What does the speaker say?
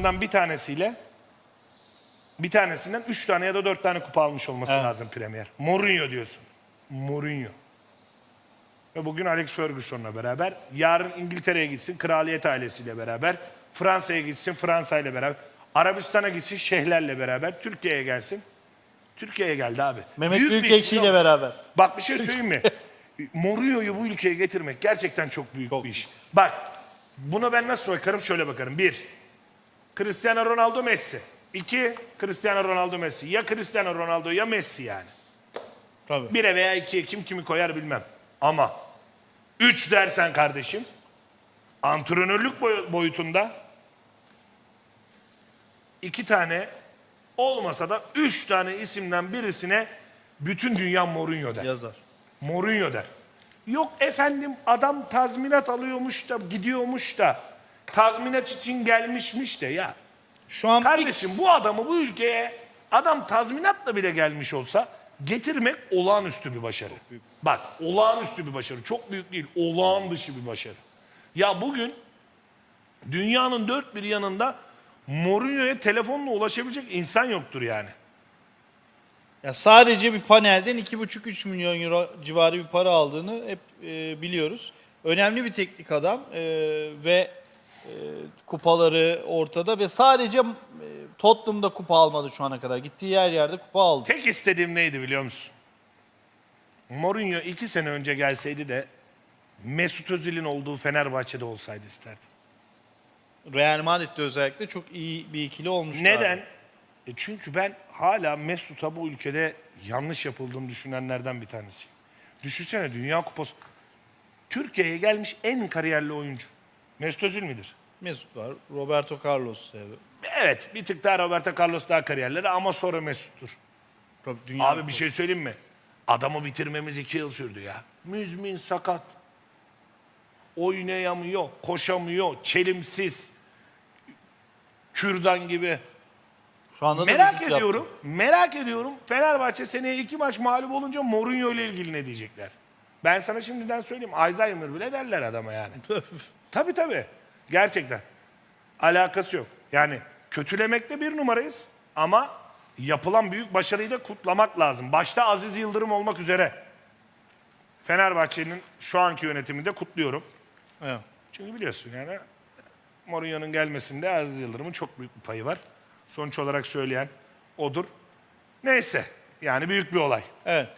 hocalarından bir tanesiyle bir tanesinden 3 tane ya da 4 tane kupa almış olması Evet. lazım Premier. Mourinho diyorsun. Mourinho. Ve bugün Alex Ferguson'la beraber. Yarın İngiltere'ye gitsin kraliyet ailesiyle beraber. Fransa'ya gitsin Fransa ile beraber. Arabistan'a gitsin şeyhlerle beraber. Türkiye'ye gelsin. Türkiye'ye geldi abi. Mehmet Büyük bir iş Büyükekşi ile musun? beraber. Bak bir şey söyleyeyim mi? Mourinho'yu bu ülkeye getirmek gerçekten çok büyük bir iş. Bak buna ben nasıl bakarım? Şöyle bakarım. Bir, Cristiano Ronaldo Messi. İki, Cristiano Ronaldo Messi. Ya Cristiano Ronaldo ya Messi yani. Tabii. Bire veya ikiye kim kimi koyar bilmem. Ama üç dersen kardeşim antrenörlük boy- boyutunda iki tane olmasa da üç tane isimden birisine bütün dünya Mourinho der. Yazar. Mourinho der. Yok efendim adam tazminat alıyormuş da gidiyormuş da tazminat için gelmişmiş de ya. Şu an Kardeşim bu adamı bu ülkeye adam tazminatla bile gelmiş olsa getirmek olağanüstü bir başarı. Bak olağanüstü bir başarı. Çok büyük değil olağan dışı bir başarı. Ya bugün dünyanın dört bir yanında Mourinho'ya telefonla ulaşabilecek insan yoktur yani. ya sadece bir panelden 2,5-3 milyon euro civarı bir para aldığını hep e, biliyoruz. Önemli bir teknik adam e, ve e, kupaları ortada ve sadece e, Tottenham'da kupa almadı şu ana kadar. Gittiği her yerde kupa aldı. Tek istediğim neydi biliyor musun? Mourinho iki sene önce gelseydi de Mesut Özil'in olduğu Fenerbahçe'de olsaydı isterdim. Real Madrid'de özellikle çok iyi bir ikili olmuştu. Neden? E çünkü ben hala Mesut'a bu ülkede yanlış yapıldığını düşünenlerden bir tanesiyim. Düşünsene Dünya Kupası. Türkiye'ye gelmiş en kariyerli oyuncu. Mesut Özil midir? Mesut var, Roberto Carlos. yani. Evet bir tık daha Roberto Carlos daha kariyerleri ama sonra Mesut'tur. Tabii Dünya Abi bir şey söyleyeyim mi? Adamı bitirmemiz iki yıl sürdü ya. Müzmin sakat. Oynayamıyor, koşamıyor, çelimsiz. Kürdan gibi. Şu anda da Merak vücut yaptı. ediyorum, merak ediyorum. Fenerbahçe seneye iki maç mağlup olunca Mourinho ile ilgili ne diyecekler? Ben sana şimdiden söyleyeyim. Alzheimer bile derler adama yani. tabii tabii. Gerçekten. Alakası yok. Yani kötülemekte bir numarayız ama yapılan büyük başarıyı da kutlamak lazım. Başta Aziz Yıldırım olmak üzere. Fenerbahçe'nin şu anki yönetiminde kutluyorum. Evet. Çünkü biliyorsun yani Mourinho'nun gelmesinde Aziz Yıldırım'ın çok büyük bir payı var. Sonuç olarak söyleyen odur. Neyse yani büyük bir olay. Evet.